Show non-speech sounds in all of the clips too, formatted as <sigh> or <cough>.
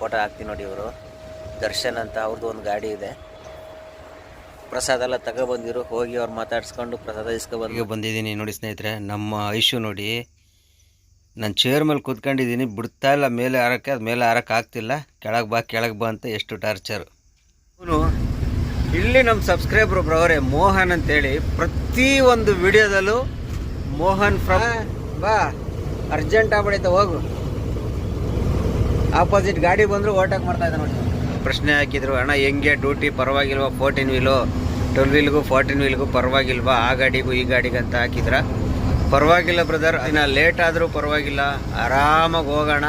Photo ಹಾಕ್ತೀನಿ ನೋಡಿ ಇವರು. ದರ್ಶನ್ ಅಂತ ಅವ್ರದ್ದು ಒಂದು ಗಾಡಿ ಇದೆ. ಪ್ರಸಾದ ಎಲ್ಲ ತಗೊಬಂದಿರು. ಹೋಗಿ ಅವ್ರು ಮಾತಾಡ್ಸ್ಕೊಂಡು ಪ್ರಸಾದ ಇಸ್ಕೊಬಂದು ಬಂದಿದ್ದೀನಿ ನೋಡಿ ಸ್ನೇಹಿತರೆ ನಮ್ಮ ಐಶು ನೋಡಿ. ನಾನು ಚೇರ್ ಮೇಲೆ ಕೂತ್ಕೊಂಡಿದ್ದೀನಿ. ಬಿಡ್ತಾ ಇಲ್ಲ ಮೇಲೆ ಹಾರಕ್ಕೆ ಅದು ಮೇಲೆ ಹಾರಕ್ಕೆ ಆಗ್ತಿಲ್ಲ. ಕೆಳಗೆ ಬಾ ಕೆಳಗೆ ಬಾ ಅಂತ ಎಷ್ಟು ಟಾರ್ಚರು ಅವನು ಇಲ್ಲಿ ನಮ್ಮ ಸಬ್ಸ್ಕ್ರೈಬರ್ ಬ್ರವರೇ ಮೋಹನ್ ಅಂತೇಳಿ. ಪ್ರತಿ ಒಂದು ವಿಡಿಯೋದಲ್ಲೂ ಮೋಹನ್ ಫ್ರಾ ಬಾ. ಅರ್ಜೆಂಟ್ ಆಗ್ಬಿಡೈತೆ ಹೋಗು. ಆಪೋಸಿಟ್ ಗಾಡಿ ಬಂದ್ರು ಓವರ್ಟೇಕ್ ಮಾಡ್ತಾ ಇದ್ದ ನೋಡಿ ಪ್ರಶ್ನೆ ಹಾಕಿದ್ರು, ಅಣ್ಣ, ಹೆಂಗೆ? ಡ್ಯೂಟಿ ಪರವಾಗಿಲ್ವಾ? ಫೋರ್ಟೀನ್ ವೀಲು ಟ್ವೆಲ್ ವೀಲ್ಗೂ ಫೋರ್ಟೀನ್ ವೀಲ್ಗೂ ಪರವಾಗಿಲ್ವಾ? ಆ ಗಾಡಿಗೂ ಈ ಗಾಡಿಗೆ ಅಂತ ಹಾಕಿದ್ರ? ಪರವಾಗಿಲ್ಲ ಬ್ರದರ್ ಇನ್ನು ಲೇಟ್ ಆದರೂ ಪರವಾಗಿಲ್ಲ. ಆರಾಮಾಗಿ ಹೋಗೋಣ.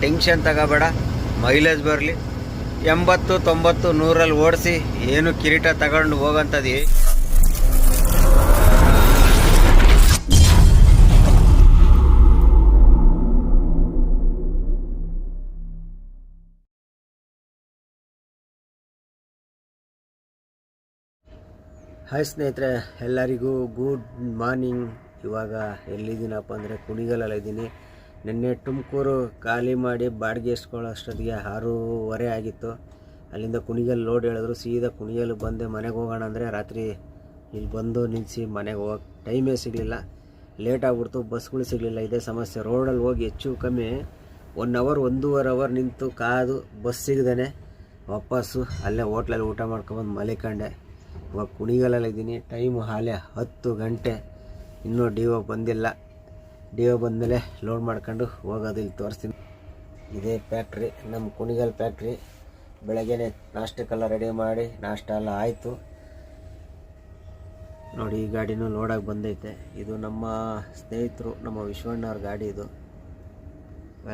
ಟೆನ್ಷನ್ ತಗೋಬೇಡ. ಮೈಲೇಜ್ ಬರಲಿ. ಎಂಬತ್ತು, ತೊಂಬತ್ತು ನೂರಲ್ಲಿ ಓಡಿಸಿ. ಏನು ಕಿರೀಟ ತಗೊಂಡು ಹೋಗಂಥದ್ದು ಹಾಯ್ ಸ್ನೇಹಿತರೆ, ಎಲ್ಲರಿಗೂ ಗುಡ್ ಮಾರ್ನಿಂಗ್ ಇವಾಗ ಎಲ್ಲಿದ್ದೀನಪ್ಪ ಅಂದರೆ ಕುಣಿಗಲಲ್ಲ ಇದ್ದೀನಿ. ನಿನ್ನೆ ತುಮಕೂರು ಖಾಲಿ ಮಾಡಿ ಬಾಡಿಗೆ ಇಸ್ಕೊಳ್ಳೋ ಅಷ್ಟೊತ್ತಿಗೆ ಆರೂವರೆ ಆಗಿತ್ತು. ಅಲ್ಲಿಂದ ಕುಣಿಗಲ್ ಲೋಡ್ ಹೇಳಿದ್ರು, ಸೀದಾ ಕುಣಿಗಲ್ ಬಂದೆ ಮನೆಗೆ ಹೋಗೋಣ ಅಂದರೆ ರಾತ್ರಿ ಇಲ್ಲಿ ಬಂದು ನಿಲ್ಲಿಸಿ ಮನೆಗೆ ಹೋಗಕ್ಕೆ ಟೈಮೇ ಸಿಗಲಿಲ್ಲ. ಲೇಟ್ ಆಗ್ಬಿಡ್ತು, ಬಸ್ಗಳು ಸಿಗಲಿಲ್ಲ. ಇದೇ ಸಮಸ್ಯೆ. ರೋಡಲ್ಲಿ ಹೋಗಿ ಹೆಚ್ಚು ಕಮ್ಮಿ ಒನ್ ಅವರ್ ಒಂದೂವರೆ ಅವರ್ ನಿಂತು ಕಾದು ಬಸ್ ಸಿಗದೇ ವಾಪಸ್ಸು ಅಲ್ಲೇ ಹೋಟ್ಲಲ್ಲಿ ಊಟ ಮಾಡ್ಕೊಂಬಂದು ಮಲಿಕಂಡೆ. ಇವಾಗ ಕುಣಿಗಲಲ್ಲಿ ಇದ್ದೀನಿ ಟೈಮು ಹಾಲೆ ಹತ್ತು ಗಂಟೆ. ಇನ್ನೂ ಡಿ ಒ ಬಂದಿಲ್ಲ. ಡಿ ಒ ಬಂದಮೇಲೆ ಲೋಡ್ ಮಾಡ್ಕೊಂಡು ಹೋಗೋದು ಇಲ್ಲಿ ತೋರಿಸ್ತೀನಿ. ಇದೇ ಫ್ಯಾಕ್ಟ್ರಿ ನಮ್ಮ ಕುಣಿಗಲ್ ಫ್ಯಾಕ್ಟ್ರಿ ಬೆಳಗ್ಗೆನೆ ನಾಷ್ಟಕ್ಕೆಲ್ಲ ರೆಡಿ ಮಾಡಿ ನಾಷ್ಟ ಎಲ್ಲ ಆಯಿತು. ನೋಡಿ, ಈ ಗಾಡಿನೂ ಲೋಡಾಗಿ ಬಂದೈತೆ. ಇದು ನಮ್ಮ ಸ್ನೇಹಿತರು, ನಮ್ಮ ವಿಶ್ವಣ್ಣವ್ರ ಗಾಡಿ ಇದು.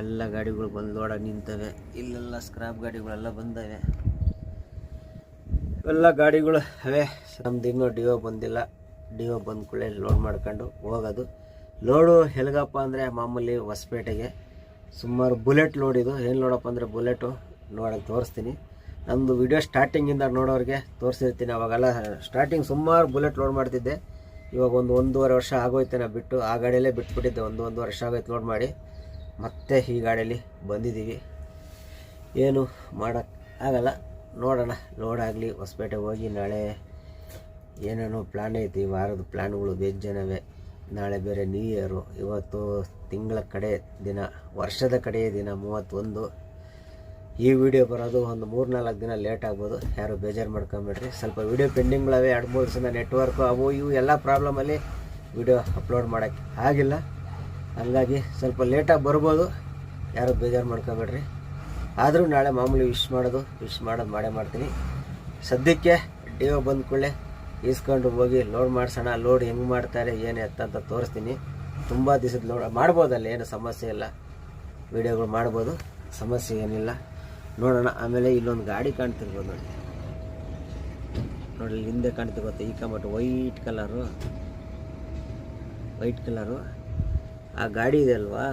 ಎಲ್ಲ ಗಾಡಿಗಳು ಬಂದು ಲೋಡಾಗಿ ನಿಂತವೆ. ಇಲ್ಲೆಲ್ಲ ಸ್ಕ್ರಾಪ್ ಗಾಡಿಗಳೆಲ್ಲ ಬಂದವೆ. ಎಲ್ಲ ಗಾಡಿಗಳು ಅವೇ. ನಮ್ದು ಇನ್ನೂ ಡಿ ಒ ಬಂದಿಲ್ಲ. ಡಿ ಒ ಬಂದ ಕೂಡಲೇ ಲೋಡ್ ಮಾಡ್ಕೊಂಡು ಹೋಗೋದು. ಲೋಡು ಹೆಲ್ಗಪ್ಪ ಅಂದರೆ ಮಾಮೂಲಿ ಹೊಸಪೇಟೆಗೆ. ಸುಮಾರು ಬುಲೆಟ್ ಲೋಡ್ ಇದು. ಏನು ಲೋಡಪ್ಪ ಅಂದರೆ ಬುಲೆಟು ನೋಡೋಕೆ ತೋರಿಸ್ತೀನಿ. ನಮ್ಮದು ವಿಡಿಯೋ ಸ್ಟಾರ್ಟಿಂಗಿಂದ ನೋಡೋರಿಗೆ ತೋರಿಸಿರ್ತೀನಿ. ಅವಾಗೆಲ್ಲ ಸ್ಟಾರ್ಟಿಂಗ್ ಸುಮಾರು ಬುಲೆಟ್ ಲೋಡ್ ಮಾಡ್ತಿದ್ದೆ. ಇವಾಗ ಒಂದು ಒಂದೂವರೆ ವರ್ಷ ಆಗೋಯ್ತು ಬಿಟ್ಟು. ಆ ಗಾಡಿಯಲ್ಲೇ ಬಿಟ್ಬಿಟ್ಟಿದ್ದೆ. ಒಂದು ಒಂದು ವರ್ಷ ಆಗೋಯ್ತು ಲೋಡ್ ಮಾಡಿ. ಮತ್ತೆ ಈ ಗಾಡಿಯಲ್ಲಿ ಬಂದಿದ್ದೀವಿ. ಏನು ಮಾಡೋಕ್ಕೆ ಆಗಲ್ಲ. ನೋಡೋಣ ಲೋಡಾಗಲಿ ಹೊಸಪೇಟೆ ಹೋಗಿ ನಾಳೆ ಏನೇನೋ ಪ್ಲ್ಯಾನ್ ಐತಿ, ಈ ವಾರದ ಪ್ಲ್ಯಾನ್ಗಳು ಬೇಜನವೇ. ನಾಳೆ ಬೇರೆ ನ್ಯೂ ಇಯರು ಇವತ್ತು ತಿಂಗಳ ಕಡೆ ದಿನ, ವರ್ಷದ ಕಡೆಯ ದಿನ ಮೂವತ್ತೊಂದು. ಈ ವಿಡಿಯೋ ಬರೋದು ಒಂದು ಮೂರು ನಾಲ್ಕು ದಿನ ಲೇಟ್ ಆಗ್ಬೋದು. ಯಾರು ಬೇಜಾರು ಮಾಡ್ಕೊಂಬಿಡ್ರಿ. ಸ್ವಲ್ಪ ವಿಡಿಯೋ ಪೆಂಡಿಂಗ್ಗಳವೆ ಎರಡು ಮೂರು ದಿನ ನೆಟ್ವರ್ಕು ಅವು ಇವು ಎಲ್ಲ ಪ್ರಾಬ್ಲಮಲ್ಲಿ ವಿಡಿಯೋ ಅಪ್ಲೋಡ್ ಮಾಡೋಕ್ಕೆ ಆಗಿಲ್ಲ. ಹಂಗಾಗಿ ಸ್ವಲ್ಪ ಲೇಟಾಗಿ ಬರ್ಬೋದು. ಯಾರು ಬೇಜಾರು ಮಾಡ್ಕೊಬೇಡ್ರಿ. ಆದರೂ ನಾಳೆ ಮಾಮೂಲಿ ವಿಶ್ ಮಾಡೋದು ವಿಶ್ ಮಾಡೋದು ಮಾಡೇ ಮಾಡ್ತೀನಿ. ಸದ್ಯಕ್ಕೆ ಡಿ ಒ ಬಂದ ಕೂಡಲೇ ಈಸ್ಕೊಂಡು ಹೋಗಿ ಲೋಡ್ ಮಾಡಿಸೋಣ ಲೋಡ್ ಹೆಂಗೆ ಮಾಡ್ತಾರೆ, ಏನು ಎತ್ತ ಅಂತ ತೋರಿಸ್ತೀನಿ. ತುಂಬ ದಿವಸದ ಲೋಡ್ ಮಾಡ್ಬೋದಲ್ಲ, ಏನು ಸಮಸ್ಯೆ ಇಲ್ಲ. ವಿಡಿಯೋಗಳು ಮಾಡ್ಬೋದು, ಸಮಸ್ಯೆ ಏನಿಲ್ಲ. ನೋಡೋಣ, ಆಮೇಲೆ ಇಲ್ಲೊಂದು ಗಾಡಿ ಕಾಣ್ತಿರ್ಬೋದು ನೋಡಿ. ನೋಡಿ ಹಿಂದೆ ಕಾಣ್ತಿ ಗೊತ್ತಾ? ಈ ಕಂಬಟ್ಟು ವೈಟ್ ಕಲರು ವೈಟ್ ಕಲರು ಆ ಗಾಡಿ ಇದೆ ಅಲ್ವಾ?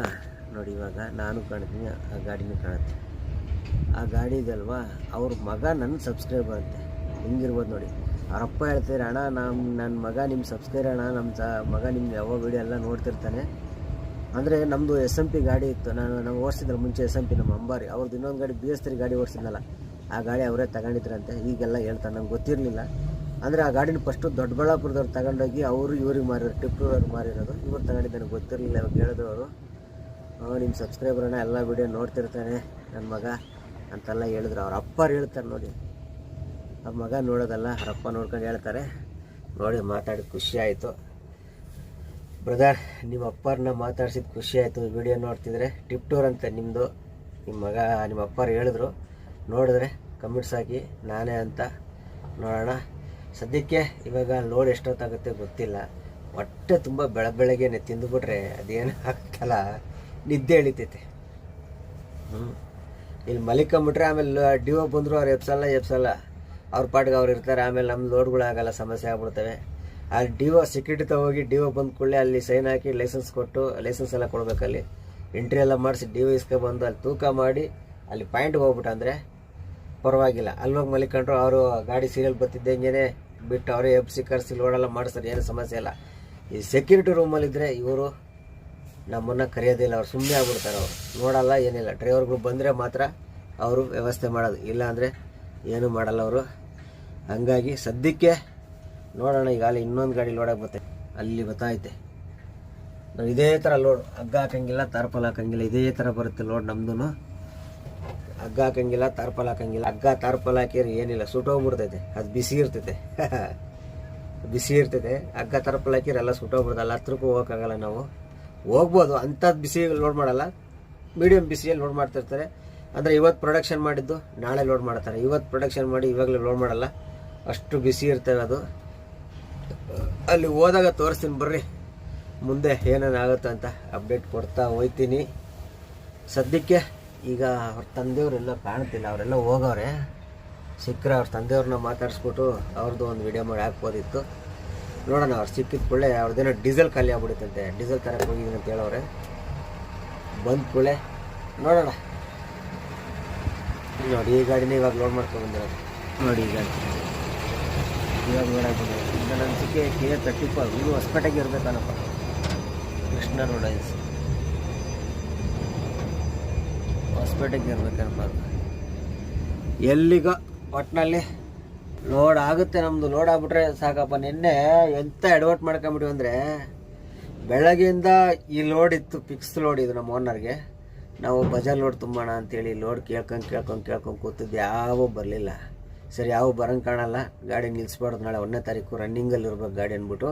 ನೋಡಿ ಇವಾಗ, ನಾನು ಕಾಣ್ತೀನಿ, ಆ ಗಾಡಿನೂ ಕಾಣುತ್ತೆ. ಆ ಗಾಡಿ ಇದಲ್ವಾ? ಅವ್ರ ಮಗ ನನ್ನ ಸಬ್ಸ್ಕ್ರೈಬರ್ ಅಂತೆ. ಹಿಂಗಿರ್ಬೋದು ನೋಡಿ. ಅವರಪ್ಪ ಹೇಳ್ತೀರ ಅಣ್ಣ ನಮ್ಮ ನನ್ನ ಮಗ ನಿಮ್ಮ ಸಬ್ಸ್ಕ್ರೈಬರ್ ಅಣ್ಣ ನಮ್ಮ ಸ ಮಗ ನಿಮ್ಮ ಯಾವ ವಿಡಿಯೋ ಎಲ್ಲ ನೋಡ್ತಿರ್ತಾನೆ. ಅಂದರೆ ನಮ್ಮದು ಎಸ್ ಎಂ ಪಿ ಗಾಡಿ ಇತ್ತು. ನಾನು, ನಾವು ಮುಂಚೆ ಎಸ್ ಎಂ ಪಿ ನಮ್ಮ ಅಂಬಾರಿ. ಅವ್ರದ್ದು ಇನ್ನೊಂದು ಗಾಡಿ ಬಿ ಎಸ್ ತ್ರೀ ಗಾಡಿ ಓಡಿಸಿದ್ನಲ್ಲ. ಆ ಗಾಡಿ ಅವರೇ ತಗೊಂಡಿದ್ರಂತೆ. ಈಗೆಲ್ಲ ಹೇಳ್ತಾರೆ, ನಂಗೆ ಗೊತ್ತಿರಲಿಲ್ಲ. ಅಂದರೆ ಆ ಗಾಡಿನ ಫಸ್ಟು ದೊಡ್ಡಬಳ್ಳಾಪುರದವ್ರು ತಗೊಂಡೋಗಿ ಅವರು ಇವ್ರಿಗೆ ಮಾರಿರೋ ಟಿಪ್ಪೂರವ್ರಿಗೆ ಮಾರಿರೋದು. ಇವ್ರು ತಗೊಂಡಿದ್ದಾನೆ ಗೊತ್ತಿರಲಿಲ್ಲ, ಇವಾಗ ಹೇಳಿದ್ರು ಅವರು ನಿಮ್ಮ ಸಬ್ಸ್ಕ್ರೈಬರನ್ನ ಎಲ್ಲ ವಿಡಿಯೋ ನೋಡ್ತಿರ್ತಾನೆ ನನ್ನ ಮಗ. ಅಂತೆಲ್ಲ ಹೇಳಿದ್ರು. ಅವ್ರ ಅಪ್ಪರು ಹೇಳ್ತಾರೆ ನೋಡಿ. ಅವ್ರ ಮಗ ನೋಡೋದಲ್ಲ, ಅವ್ರ ಅಪ್ಪ ನೋಡ್ಕೊಂಡು ಹೇಳ್ತಾರೆ. ನೋಡಿ, ಮಾತಾಡಿ, ಖುಷಿ ಆಯಿತು. ಬ್ರದರ್ ನಿಮ್ಮ ಅಪ್ಪರನ್ನ ಮಾತಾಡ್ಸಿದ ಖುಷಿ ಆಯಿತು. ವಿಡಿಯೋ ನೋಡ್ತಿದ್ರೆ ಟಿಪ್ ಟೂರ್ ಅಂತ ನಿಮ್ಮದು ನಿಮ್ಮ ಮಗ, ನಿಮ್ಮ ಅಪ್ಪರು ಹೇಳಿದ್ರು. ನೋಡಿದ್ರೆ ಕಮೆಂಟ್ಸ್ ಹಾಕಿ ನಾನೇ ಅಂತ ನೋಡೋಣ. ಸದ್ಯಕ್ಕೆ ಇವಾಗ ಲೋಡ್ ಎಷ್ಟೊತ್ತಾಗುತ್ತೆ ಗೊತ್ತಿಲ್ಲ. ಹೊಟ್ಟೆ ತುಂಬ ಬೆಳ ಬೆಳಗ್ಗೆನೆ ತಿಂದುಬಿಟ್ರೆ ಅದೇನು ಹಾಕಲ್ಲ ನಿದ್ದೆ ಎಳಿತೈತೆ. ಹ್ಞೂ ಇಲ್ಲಿ ಮಲಿಕೊಂಬಿಟ್ರೆ ಆಮೇಲೆ ಡಿ ಒ ಬಂದರು ಅವ್ರು ಎಪ್ಸಲ್ಲ ಎಪ್ಸಲ್ಲ ಅವ್ರ ಪಾಟ್ಗೆ ಅವ್ರು ಇರ್ತಾರೆ, ಆಮೇಲೆ ನಮ್ಮ ಲೋಡ್ಗಳಾಗಲ್ಲ, ಸಮಸ್ಯೆ ಆಗ್ಬಿಡ್ತವೆ. ಆ ಡಿ ಒ ಸೆಕ್ಯೂರಿಟಿ ತಗೋಗಿ ಡಿ ಒ ಬಂದ ಕೂಡಲೇ ಅಲ್ಲಿ ಸೈನ್ ಹಾಕಿ ಲೈಸೆನ್ಸ್ ಕೊಟ್ಟು ಲೈಸೆನ್ಸ್ ಎಲ್ಲ ಕೊಡಬೇಕಲ್ಲಿ ಎಂಟ್ರಿ ಎಲ್ಲ ಮಾಡಿಸಿ ಡಿ ಒ ಇಸ್ಕೊಬಂದು ಅಲ್ಲಿ ತೂಕ ಮಾಡಿ ಅಲ್ಲಿ ಪಾಯಿಂಟ್ಗೆ ಹೋಗ್ಬಿಟ್ಟು ಅಂದರೆ ಪರವಾಗಿಲ್ಲ. ಅಲ್ಲಿ ಹೋಗಿ ಮಲಿಕೊಂಡ್ರು ಅವರು ಗಾಡಿ ಸೀರಿಯಲ್ ಬರ್ತಿದ್ದಂಗೆ ಬಿಟ್ಟು ಅವರೇ ಎಬ್ಸಿ ಕರೆಸಿ ಲೋಡೆಲ್ಲ ಮಾಡಿಸ್ತಾರೆ, ಏನು ಸಮಸ್ಯೆ ಇಲ್ಲ. ಈ ಸೆಕ್ಯೂರಿಟಿ ರೂಮಲ್ಲಿದ್ದರೆ ಇವರು ನಮ್ಮನ್ನು ಕರೆಯೋದಿಲ್ಲ, ಅವ್ರು ಸುಮ್ಮನೆ ಆಗ್ಬಿಡ್ತಾರೆ ಅವರು. ನೋಡಲ್ಲ, ಏನಿಲ್ಲ. ಡ್ರೈವರ್ಗಳು ಬಂದರೆ ಮಾತ್ರ ಅವರು ವ್ಯವಸ್ಥೆ ಮಾಡೋದು. ಇಲ್ಲಾಂದರೆ ಏನೂ ಮಾಡಲ್ಲ ಅವರು. ಹಂಗಾಗಿ ಸದ್ಯಕ್ಕೆ ನೋಡೋಣ, ಈಗ ಅಲ್ಲಿ ಇನ್ನೊಂದು ಗಾಡಿ ಲೋಡಾಗಿ ಬರುತ್ತೆ. ಅಲ್ಲಿ ಗೊತ್ತಾಯ್ತೆ. ನಾವು ಇದೇ ಥರ ಲೋಡ್ ಹಗ್ಗ ಹಾಕಂಗಿಲ್ಲ, ತಾರ್ಪಲ್ ಹಾಕಂಗಿಲ್ಲ. ಇದೇ ಥರ ಬರುತ್ತೆ ಲೋಡ್ ನಮ್ದು ಹಗ್ಗ ಹಾಕಂಗಿಲ್ಲ, ತಾರ್ಪಲ್ ಹಾಕಂಗಿಲ್ಲ. ಹಗ್ಗ, ತಾರ್ಪಲ್ ಹಾಕಿದ್ರೆ ಏನಿಲ್ಲ. ಸುಟ್ಟೋಗ್ಬಿಡ್ತೈತೆ ಅದು ಬಿಸಿ ಇರ್ತೈತೆ. <laughs> ಬಿಸಿ ಇರ್ತೈತೆ. ಹಗ್ಗ, ತಾರ್ಪಲ್ ಹಾಕಿದ್ರೆ ಎಲ್ಲ ಸುಟ್ಟೋಗ್ಬಿಡ್ತಲ್ಲ ಹತ್ರಕ್ಕೂ ಹೋಗೋಕ್ಕಾಗಲ್ಲ ನಾವು. ಹೋಗ್ಬೋದು. ಅಂಥದ್ದು ಬಿಸಿ ಲೋಡ್ ಮಾಡಲ್ಲ. ಮೀಡಿಯಮ್ ಬಿಸಿಯಲ್ಲಿ ಲೋಡ್ ಮಾಡ್ತಿರ್ತಾರೆ ಅಂದರೆ ಇವತ್ತು ಪ್ರೊಡಕ್ಷನ್ ಮಾಡಿದ್ದು ನಾಳೆ ಲೋಡ್ ಮಾಡ್ತಾರೆ. ಇವತ್ತು ಪ್ರೊಡಕ್ಷನ್ ಮಾಡಿ ಇವಾಗಲೇ ಲೋಡ್ ಮಾಡಲ್ಲ. ಅಷ್ಟು ಬಿಸಿ ಇರ್ತವೆ ಅದು. ಅಲ್ಲಿ ಹೋದಾಗ ತೋರಿಸ್ತೀನಿ ಬರ್ರಿ. ಮುಂದೆ ಏನೇನು ಆಗುತ್ತೆ ಅಂತ ಅಪ್ಡೇಟ್ ಕೊಡ್ತಾ ಹೋಯ್ತೀನಿ. ಸದ್ಯಕ್ಕೆ ಈಗ ಅವ್ರ ತಂದೆಯವರೆಲ್ಲ ಕಾಣ್ತಿಲ್ಲ. ಅವರೆಲ್ಲ ಹೋಗವ್ರೆ. ಸಿಕ್ಕರೆ ಅವ್ರ ತಂದೆಯವ್ರನ್ನ ಮಾತಾಡಿಸ್ಬಿಟ್ಟು ಅವ್ರದ್ದು ಒಂದು ವಿಡಿಯೋ ಮಾಡಿ ಹಾಕ್ಬೋದಿತ್ತು. ನೋಡೋಣ, ಅವ್ರು ಸಿಕ್ಕಿದ ಕೂಡಲೇ ಅವ್ರದ್ದೇನೋ ಡೀಸೆಲ್ ಖಾಲಿ ಆಗ್ಬಿಡುತ್ತಂತೆ ಡೀಸೆಲ್ ತರಕ್ಕೆ ಹೋಗಿದ್ದೀನಿ ಅಂತ ಹೇಳೋರೆ ಬಂದ ಕೂಡಲೇ ನೋಡೋಣ. ನೋಡಿ, ಈ ಗಾಡಿನ ಇವಾಗ ಲೋಡ್ ಮಾಡ್ಕೊಂಡು ಬಂದಿರೋದು. ನೋಡಿ, ಈ ಗಾಡಿ. ಇವಾಗ ನೋಡಕ್ಕೆ ಬಂದಿರೋದು ಈಗ ನನ್ನ ಸಿಕ್ಕಿ ಕೆ ತರ್ಟಿ ಫೋರ್ ಇದು ಹೊಸಪೇಟೆಗೆ ಇರಬೇಕನಪ್ಪ. ಕೃಷ್ಣ ರೋಡ್ ಐಸ್ ಹೊಸಪೇಟೆಗೆ ಇರಬೇಕಲ್ಲಪ್ಪ ಎಲ್ಲಿಗ ಒಟ್ಟಿನಲ್ಲಿ ಲೋಡ್ ಆಗುತ್ತೆ ನಮ್ಮದು ಲೋಡ್ ಆಗ್ಬಿಟ್ರೆ ಸಾಕಪ್ಪ. ನಿನ್ನೆ ಎಂತ ಎಡವಟ್ ಮಾಡ್ಕೊಂಬಿಟ್ಟಿವಿ ಅಂದರೆ, ಬೆಳಗ್ಗೆಯಿಂದ ಈ ಲೋಡ್ ಇತ್ತು ಫಿಕ್ಸ್ ಲೋಡ್ ಇದು ನಮ್ಮ ಓನರ್ಗೆ ನಾವು ಬಜಾರ್ ಲೋಡ್ ತುಂಬೋಣ ಅಂತೇಳಿ ಲೋಡ್ ಕೇಳ್ಕೊಂಡು ಕೇಳ್ಕೊಂಡು ಕೇಳ್ಕೊಂಡು ಕೂತಿದ್ದು ಯಾವ ಬರಲಿಲ್ಲ. ಸರಿ, ಯಾವ ಬರಂಗೆ ಕಾಣಲ್ಲ. ಗಾಡಿ ನಿಲ್ಲಿಸ್ಬಾರ್ದು ನಾಳೆ ಒಂದನೇ ತಾರೀಕು ರನ್ನಿಂಗಲ್ಲಿ ಇರ್ಬೇಕು ಗಾಡಿ ಅಂದ್ಬಿಟ್ಟು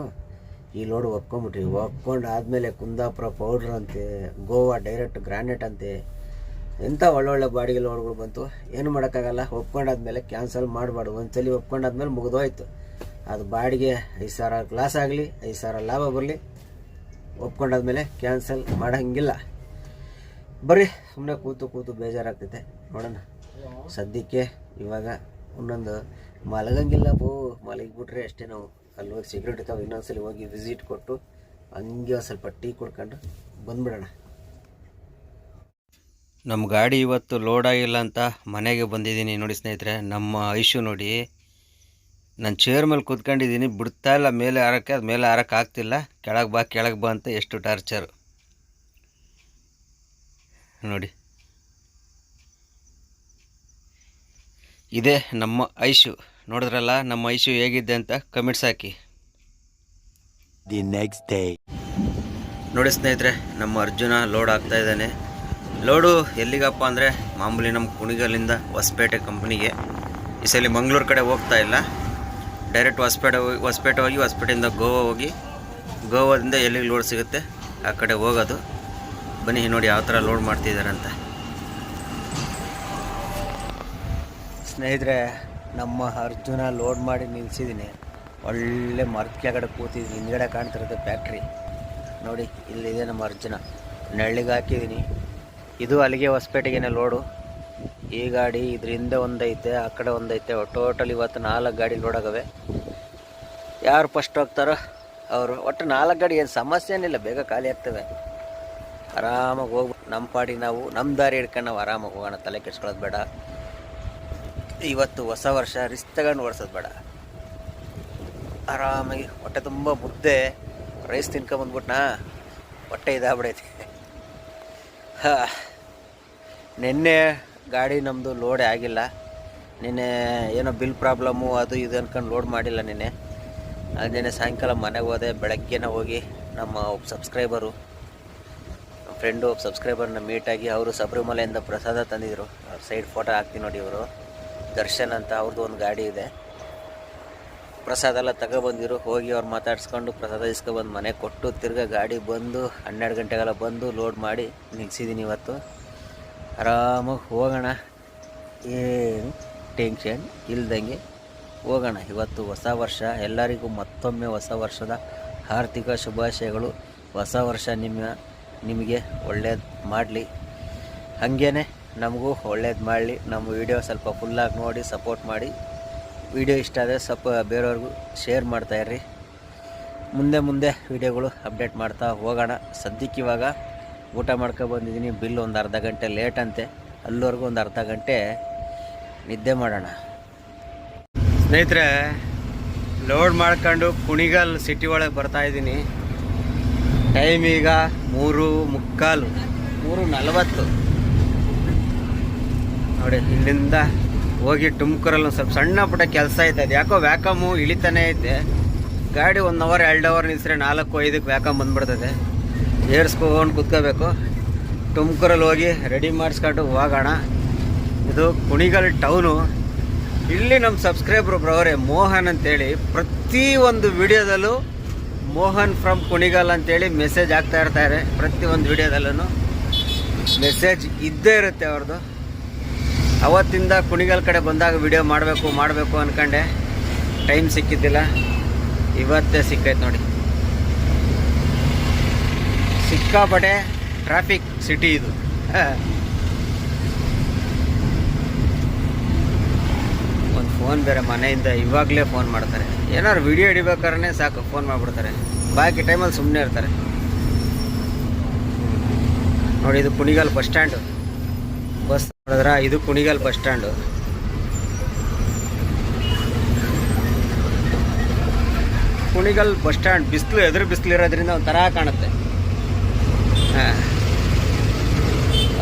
ಈ ಲೋಡ್ ಒಪ್ಕೊಂಬಿಟ್ರಿ ಒಪ್ಕೊಂಡು ಆದಮೇಲೆ ಕುಂದಾಪುರ ಪೌಡ್ರ್ ಅಂತೆ, ಗೋವಾ ಡೈರೆಕ್ಟ್ ಗ್ರಾನೈಟ್ ಅಂತೆ ಎಂಥ ಒಳ್ಳೊಳ್ಳೆ ಬಾಡಿಗೆ ಲೋನ್ಗಳು ಬಂತು, ಏನು ಮಾಡೋಕ್ಕಾಗಲ್ಲ, ಒಪ್ಕೊಂಡಾದ್ಮೇಲೆ ಕ್ಯಾನ್ಸಲ್ ಮಾಡಬಾರ್ದು. ಒಂದ್ಸಲಿ ಒಪ್ಕೊಂಡಾದ್ಮೇಲೆ ಮುಗಿದೋಯ್ತು. ಅದು ಬಾಡಿಗೆ ಐದು ಸಾವಿರ ಕ್ಲಾಸ್ ಆಗಲಿ, ಐದು ಸಾವಿರ ಲಾಭ ಬರಲಿ, ಒಪ್ಕೊಂಡಾದ್ಮೇಲೆ ಕ್ಯಾನ್ಸಲ್ ಮಾಡೋಂಗಿಲ್ಲ. ಬರ್ರಿ ಸುಮ್ಮನೆ ಕೂತು ಕೂತು ಬೇಜಾರಾಗ್ತೈತೆ. ನೋಡೋಣ. ಸದ್ಯಕ್ಕೆ ಇವಾಗ ಇನ್ನೊಂದು ಮಲಗಂಗಿಲ್ಲ ಬೋ ಮಲಗಿಬಿಟ್ರೆ ಅಷ್ಟೇ ನಾವು ಅಲ್ಲಿ ಹೋಗಿ ಸಿಗರೇಟ್ ಇರ್ತಾವೆ ಇನ್ನೊಂದ್ಸಲಿ ಹೋಗಿ ವಿಸಿಟ್ ಕೊಟ್ಟು, ಹಂಗೆ ಒಂದು ಸ್ವಲ್ಪ ಟೀ ಕುಡ್ಕೊಂಡು ಬಂದ್ಬಿಡೋಣ. ನಮ್ಮ ಗಾಡಿ ಇವತ್ತು ಲೋಡ್ ಆಗಿಲ್ಲ ಅಂತ ಮನೆಗೆ ಬಂದಿದ್ದೀನಿ. ನೋಡಿ ಸ್ನೇಹಿತರೆ ನಮ್ಮ ಐಶು ನೋಡಿ. ನಾನು ಚೇರ್ ಮೇಲೆ ಕೂತ್ಕೊಂಡಿದ್ದೀನಿ. ಬಿಡ್ತಾ ಇಲ್ಲ ಮೇಲೆ ಹಾರಕ್ಕೆ ಅದು ಮೇಲೆ ಹಾರಕ್ಕೆ ಆಗ್ತಿಲ್ಲ. ಕೆಳಗೆ ಬಾ ಕೆಳಗೆ ಬಾ ಅಂತ ಎಷ್ಟು ಟಾರ್ಚರ್ ನೋಡಿ. ಇದೇ ನಮ್ಮ ಐಶು. ನೋಡಿದ್ರಲ್ಲ ನಮ್ಮ ಐಶು ಹೇಗಿದ್ದೆ ಅಂತ ಕಮೆಂಟ್ಸ್ ಹಾಕಿ. ದಿ ನೆಕ್ಸ್ಟ್ ಡೇ ನೋಡಿ ಸ್ನೇಹಿತರೆ ನಮ್ಮ ಅರ್ಜುನ ಲೋಡ್ ಆಗ್ತಾ ಇದ್ದಾನೆ. ಲೋಡು ಎಲ್ಲಿಗಪ್ಪ ಅಂದರೆ ಮಾಮೂಲಿ ನಮ್ಮ ಕುಣಿಗಲ್ಲಿಂದ ಹೊಸಪೇಟೆ ಕಂಪ್ನಿಗೆ. ಈ ಸಲ ಮಂಗ್ಳೂರು ಕಡೆ ಹೋಗ್ತಾ ಇಲ್ಲ. ಡೈರೆಕ್ಟ್ ಹೊಸಪೇಟೆ ಹೋಗಿ ಹೊಸಪೇಟೆ ಹೋಗಿ, ಹೊಸಪೇಟೆಯಿಂದ ಗೋವಾ ಹೋಗಿ. ಗೋವಾದಿಂದ ಎಲ್ಲಿಗೆ ಲೋಡ್ ಸಿಗುತ್ತೆ? ಆ ಕಡೆ ಹೋಗೋದು. ಬನ್ನಿ ನೋಡಿ ಯಾವ ಥರ ಲೋಡ್ ಮಾಡ್ತಿದ್ದಾರೆ ಅಂತ. ಸ್ನೇಹಿತರೆ, ನಮ್ಮ ಅರ್ಜುನ ಲೋಡ್ ಮಾಡಿ ನಿಲ್ಲಿಸಿದ್ದೀನಿ ಒಳ್ಳೆ ಮರದ ಕೆಳಗಡೆ ಕೂತಿದ್ದೀನಿ. ಹಿಂದ್ಗಡೆ ಕಾಣ್ತಿರುತ್ತೆ ಫ್ಯಾಕ್ಟ್ರಿ ನೋಡಿ, ಇಲ್ಲಿದೆ ನಮ್ಮ ಅರ್ಜುನ. ನೆಳ್ಳಿಗೆ ಹಾಕಿದ್ದೀನಿ. ಇದು ಅಲ್ಲಿಗೆ ಹೊಸಪೇಟೆಗೇನೆ ಲೋಡು. ಈ ಗಾಡಿ ಇದ್ರ ಹಿಂದೆ ಒಂದೈತೆ, ಆ ಕಡೆ ಒಂದೈತೆ, ಟೋಟಲ್ ಇವತ್ತು ನಾಲ್ಕು ಗಾಡಿ ಲೋಡಾಗವೆ. ಯಾರು ಫಸ್ಟ್ ಹೋಗ್ತಾರೋ ಅವರು. ಒಟ್ಟು ನಾಲ್ಕು ಗಾಡಿ ಏನು ಸಮಸ್ಯೆ ಏನಿಲ್ಲ, ಬೇಗ ಖಾಲಿ ಆಗ್ತವೆ. ಆರಾಮಾಗಿ ಹೋಗ್ಬ ನಮ್ಮ ಪಾಡಿ ನಾವು ನಮ್ಮ ದಾರಿ ಹಿಡ್ಕೊಂಡು ನಾವು ಆರಾಮಾಗಿ ಹೋಗೋಣ, ತಲೆ ಕೆಡ್ಸ್ಕೊಳ್ಳೋದು ಬೇಡ. ಇವತ್ತು ಹೊಸ ವರ್ಷ ರಿಸ್ಕ್ ತಗೊಂಡು ಓಡಿಸೋದು ಬೇಡ. ಆರಾಮಾಗಿ, ಹೊಟ್ಟೆ ತುಂಬ ಮುದ್ದೆ. ರೈಸ್ ತಿನ್ಕೊಂಬಂದ್ಬಿಟ್ನಾ ಹೊಟ್ಟೆ ಇದಾಗ್ಬಿಡೈತಿ. ನಿನ್ನೆ ಗಾಡಿ ನಮ್ಮದು ಲೋಡೇ ಆಗಿಲ್ಲ. ನಿನ್ನೆ ಏನೋ ಬಿಲ್ ಪ್ರಾಬ್ಲಮ್ಮು ಅದು ಇದು ಅಂದ್ಕೊಂಡು ಲೋಡ್ ಮಾಡಿಲ್ಲ ನಿನ್ನೆ. ನಿನ್ನೆ ಸಾಯಂಕಾಲ ಮನೆಗೆ ಹೋದೆ, ಬೆಳಗ್ಗೆನೇ ಹೋಗಿ ನಮ್ಮ ಒಬ್ಬ ಸಬ್ಸ್ಕ್ರೈಬರು ಫ್ರೆಂಡು ಒಬ್ಬ ಸಬ್ಸ್ಕ್ರೈಬರ್ನ ಮೀಟಾಗಿ ಅವರು ಶಬರಿಮಲೆಯಿಂದ ಪ್ರಸಾದ ತಂದಿದ್ರು. ಅವ್ರ ಸೈಡ್ ಫೋಟೋ ಹಾಕ್ತೀನಿ ನೋಡಿ ಇವರು. ದರ್ಶನ್ ಅಂತ ಅವ್ರದ್ದು ಒಂದು ಗಾಡಿ ಇದೆ. ಪ್ರಸಾದ ಎಲ್ಲ ತಗೊಬಂದಿರು. ಹೋಗಿ ಅವ್ರು ಮಾತಾಡ್ಸ್ಕೊಂಡು ಪ್ರಸಾದ ಇಸ್ಕೊಬಂದು ಮನೆ ಕೊಟ್ಟು ತಿರ್ಗಾ ಗಾಡಿ ಬಂದು ಹನ್ನೆರಡು ಗಂಟೆಗೆಲ್ಲ ಬಂದು ಲೋಡ್ ಮಾಡಿ ನಿಲ್ಸಿದ್ದೀನಿ ಇವತ್ತು. ಆರಾಮಾಗಿ ಹೋಗೋಣ. ಏನು ಟೆನ್ಷನ್ ಇಲ್ದಂಗೆ ಹೋಗೋಣ. ಇವತ್ತು ಹೊಸ ವರ್ಷ. ಎಲ್ಲರಿಗೂ ಮತ್ತೊಮ್ಮೆ ಹೊಸ ವರ್ಷದ ಆರ್ಥಿಕ ಶುಭಾಶಯಗಳು. ಹೊಸ ವರ್ಷ ನಿಮ್ಮ, ನಿಮಗೆ ಒಳ್ಳೇದು ಮಾಡಲಿ. ಹಾಗೇ ನಮಗೂ ಒಳ್ಳೇದು ಮಾಡಲಿ. ನಮ್ಮ ವಿಡಿಯೋ ಸ್ವಲ್ಪ ಫುಲ್ಲಾಗಿ ನೋಡಿ ಸಪೋರ್ಟ್ ಮಾಡಿ. ವಿಡಿಯೋ ಇಷ್ಟ ಆದರೆ ಸ್ವಲ್ಪ ಬೇರೆಯವ್ರಿಗೂ ಶೇರ್ ಮಾಡ್ತಾಯಿರ್ರಿ ಮುಂದೆ ಮುಂದೆ ವಿಡಿಯೋಗಳು ಅಪ್ಡೇಟ್ ಮಾಡ್ತಾ ಹೋಗೋಣ. ಸದ್ಯಕ್ಕೆ ಇವಾಗ ಊಟ ಬಂದಿದ್ದೀನಿ. ಬಿಲ್ ಒಂದು ಅರ್ಧ ಗಂಟೆ ಲೇಟ್ ಅಂತೆ. ಅಲ್ಲಿವರೆಗೂ ಒಂದು ಅರ್ಧ ಗಂಟೆ ನಿದ್ದೆ ಮಾಡೋಣ. ಸ್ನೇಹಿತರೆ ಲೋಡ್ ಮಾಡ್ಕೊಂಡು ಕುಣಿಗಲ್ ಸಿಟಿ ಒಳಗೆ ಬರ್ತಾ ಇದ್ದೀನಿ. ಟೈಮ್ ಈಗ ಮೂರು ಮುಕ್ಕಾಲು, ಮೂರು ನಲವತ್ತು. ನೋಡಿ, ಇಲ್ಲಿಂದ ಹೋಗಿ ತುಮಕೂರಲ್ಲಿ ಸ್ವಲ್ಪ ಸಣ್ಣ ಪುಟ್ಟ ಕೆಲಸ ಐತೆ. ಅದು ಯಾಕೋ ವ್ಯಾಕಮು ಇಳಿತಾನೆ ಐತೆ. ಗಾಡಿ ಒನ್ ಅವರ್ ಎರಡು ಅವರ್ ನಿಲ್ಸ್ರೆ ನಾಲ್ಕು, ಐದಕ್ಕೆ ವ್ಯಾಕಮ್ ಬಂದ್ಬಿಡ್ತದೆ. ಏರ್ಸ್ಕೊಂಡು ಕುತ್ಕೋಬೇಕು. ತುಮಕೂರಲ್ಲಿ ಹೋಗಿ ರೆಡಿ ಮಾಡಿಸ್ಕೊಂಡು ಹೋಗೋಣ. ಇದು ಕುಣಿಗಲ್ ಟೌನು ಇಲ್ಲಿ ನಮ್ಮ ಸಬ್ಸ್ಕ್ರೈಬರ್ ಒಬ್ಬರವರೇ ಮೋಹನ್ ಅಂತೇಳಿ. ಪ್ರತಿ ಒಂದು ವಿಡಿಯೋದಲ್ಲೂ ಮೋಹನ್ ಫ್ರಮ್ ಕುಣಿಗಲ್ ಅಂತೇಳಿ ಮೆಸೇಜ್ ಆಗ್ತಾ ಇರ್ತಾರೆ. ಪ್ರತಿ ಒಂದು ವಿಡಿಯೋದಲ್ಲೂ ಮೆಸೇಜ್ ಇದ್ದೇ ಇರುತ್ತೆ ಅವ್ರದ್ದು ಅವತ್ತಿಂದ ಕುಣಿಗಲ್ ಕಡೆ ಬಂದಾಗ ವಿಡಿಯೋ ಮಾಡಬೇಕು ಮಾಡಬೇಕು ಅಂದ್ಕೊಂಡೆ ಟೈಮ್ ಸಿಕ್ಕಿದ್ದಿಲ್ಲ. ಇವತ್ತೇ ಸಿಕ್ಕೈತೆ ನೋಡಿ. ಸಿಕ್ಕಾಪಟ್ಟೆ ಟ್ರಾಫಿಕ್ ಸಿಟಿ ಇದು. <laughs> ಒಂದು ಫೋನ್ ಬೇರೆ ಮನೆಯಿಂದ ಇವಾಗಲೇ ಫೋನ್ ಮಾಡ್ತಾರೆ. ಏನಾದ್ರು ವಿಡಿಯೋ ಹಿಡಿಬೇಕಾದ್ರೆ ಸಾಕು ಫೋನ್ ಮಾಡಿಬಿಡ್ತಾರೆ. ಬಾಕಿ ಟೈಮಲ್ಲಿ ಸುಮ್ಮನೆ ಇರ್ತಾರೆ. ನೋಡಿ, ಇದು ಕುಣಿಗಲ್ ಬಸ್ ಸ್ಟ್ಯಾಂಡು ನೋಡಿದ್ರ ಇದು Kunigal bus stand. Kunigal bus stand ಬಿಸಿಲು, ಎದುರು ಬಿಸಿಲು ಇರೋದ್ರಿಂದ ಒಂಥರ ಕಾಣುತ್ತೆ. ಹಾಂ.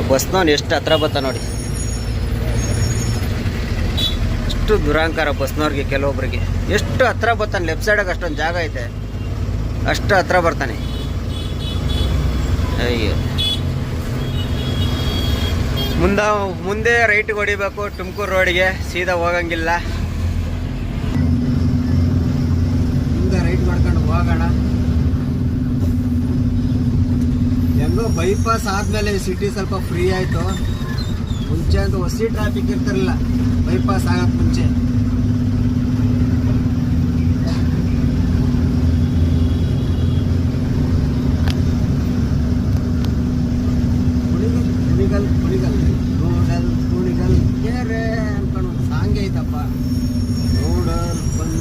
ಬಸ್ನವ್ನು ಎಷ್ಟು ಹತ್ರ ಬತ್ತ ನೋಡಿ. ಎಷ್ಟು ದುರಾಂಕಾರ ಬಸ್ನವ್ರಿಗೆ ಕೆಲವೊಬ್ರಿಗೆ. ಎಷ್ಟು ಹತ್ರ ಬರ್ತಾನೆ ಲೆಫ್ಟ್ ಸೈಡಾಗ ಅಷ್ಟೊಂದು ಜಾಗ ಐತೆ. ಅಷ್ಟು ಹತ್ರ ಬರ್ತಾನೆ. ಅಯ್ಯೋ. ಮುಂದ ಮುಂದೆ ರೈಟ್ ಹೊಡಿಬೇಕು ತುಮಕೂರು ರೋಡಿಗೆ, ಸೀದಾ ಹೋಗಂಗಿಲ್ಲ. ಮುಂದೆ ರೈಟ್ ಮಾಡ್ಕೊಂಡು ಹೋಗೋಣ. ಹೆಂಗೋ ಬೈಪಾಸ್ ಆದಮೇಲೆ ಸಿಟಿ ಸ್ವಲ್ಪ ಫ್ರೀ ಆಯಿತು. ಮುಂಚೆ ಅಂತೂ ಹೊಸಿ ಟ್ರಾಫಿಕ್ ಇರ್ತಿರಲಿಲ್ಲ. ಬೈಪಾಸ್ ಆಗೋಕ್ಕೆ ಮುಂಚೆ ಕುಣಿಗಲ್ ಕುಣಿಗಲ್ ಕುಣಿಗಲ್ ನೋಡಲ್ ಕುಣಿಗಲ್ ಕೆರೆ ಅನ್ಕೊಂಡು ಒಂದು ಸಾಂಗ್ ಐತಪ್ಪ ನೋಡಲ್ ಬಂದ್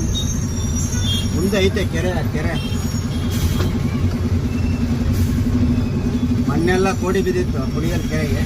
ಮುಂದೆ ಐತೆ ಕೆರೆ ಕೆರೆ. ಮಣ್ಣೆಲ್ಲ ಕೋಡಿ ಬಿದ್ದಿತ್ತು ಕುಡಿಯಲ್ ಕೆರೆಗೆ.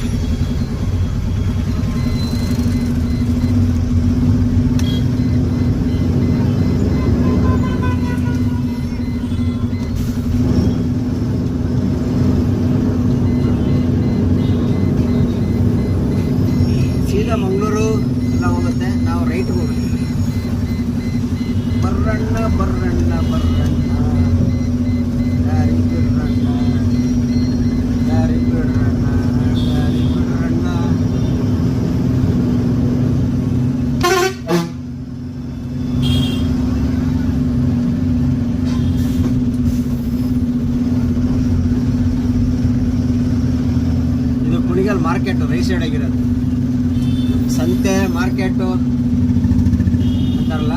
ಸಂತೆ ಮಾರ್ಕೆಟು ಅಂತಾರಲ್ಲ?